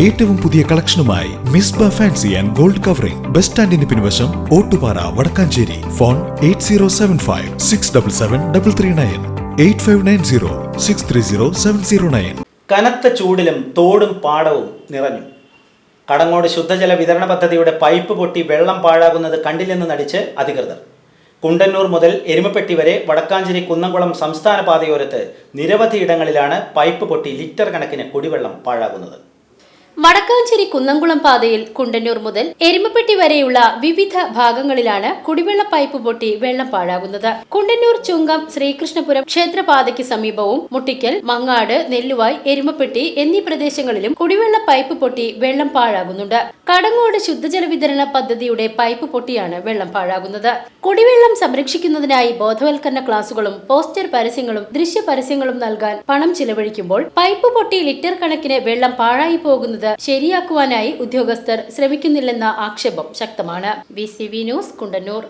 ഏറ്റവും പുതിയ കളക്ഷനുമായി Misba fancy and gold covering. Bus സ്റ്റാൻഡിന് പിൻവശം Ottupara Vadakkanchery. Phone eight zero seven five six double seven double three nine eight five nine zero six three zero seven zero nine. കനത്ത ചൂടിലും തോടും പാടവും നിറഞ്ഞു. കടങ്ങോട് ശുദ്ധജല വിതരണ പദ്ധതിയുടെ പൈപ്പ് പൊട്ടി വെള്ളം പാഴാകുന്നത് കണ്ടില്ലെന്ന് നടിച്ച് അധികൃതർ. കുണ്ടന്നൂർ മുതൽ എരുമപ്പെട്ടി വരെ വടക്കാഞ്ചേരി കുന്നംകുളം സംസ്ഥാന പാതയോരത്ത് നിരവധി ഇടങ്ങളിലാണ് പൈപ്പ് പൊട്ടി ലിറ്റർ കണക്കിന് കുടിവെള്ളം പാഴാകുന്നത്. വടക്കാഞ്ചേരി കുന്നംകുളം പാതയിൽ കുണ്ടന്നൂർ മുതൽ എരുമപ്പെട്ടി വരെയുള്ള വിവിധ ഭാഗങ്ങളിലാണ് കുടിവെള്ള പൈപ്പ് പൊട്ടി വെള്ളം പാഴാകുന്നത്. കുണ്ടന്നൂർ ചുങ്കം ശ്രീകൃഷ്ണപുരം ക്ഷേത്രപാതയ്ക്ക് സമീപവും മുട്ടിക്കൽ മങ്ങാട് നെല്ലുവായ് എരുമപ്പെട്ടി എന്നീ പ്രദേശങ്ങളിലും കുടിവെള്ള പൈപ്പ് പൊട്ടി വെള്ളം പാഴാകുന്നുണ്ട്. കടങ്ങോട് ശുദ്ധജല വിതരണ പദ്ധതിയുടെ പൈപ്പ് പൊട്ടിയാണ് വെള്ളം പാഴാകുന്നത്. കുടിവെള്ളം സംരക്ഷിക്കുന്നതിനായി ബോധവൽക്കരണ ക്ലാസുകളും പോസ്റ്റർ പരസ്യങ്ങളും ദൃശ്യ പരസ്യങ്ങളും നൽകാൻ പണം ചിലവഴിക്കുമ്പോൾ പൈപ്പ് പൊട്ടി ലിറ്റർ കണക്കിന് വെള്ളം പാഴായി പോകുന്നത് ശരിയാക്കുവാനായി ഉദ്യോഗസ്ഥർ ശ്രമിക്കുന്നില്ലെന്ന ആക്ഷേപം ശക്തമാണ്. B news Kundannoor.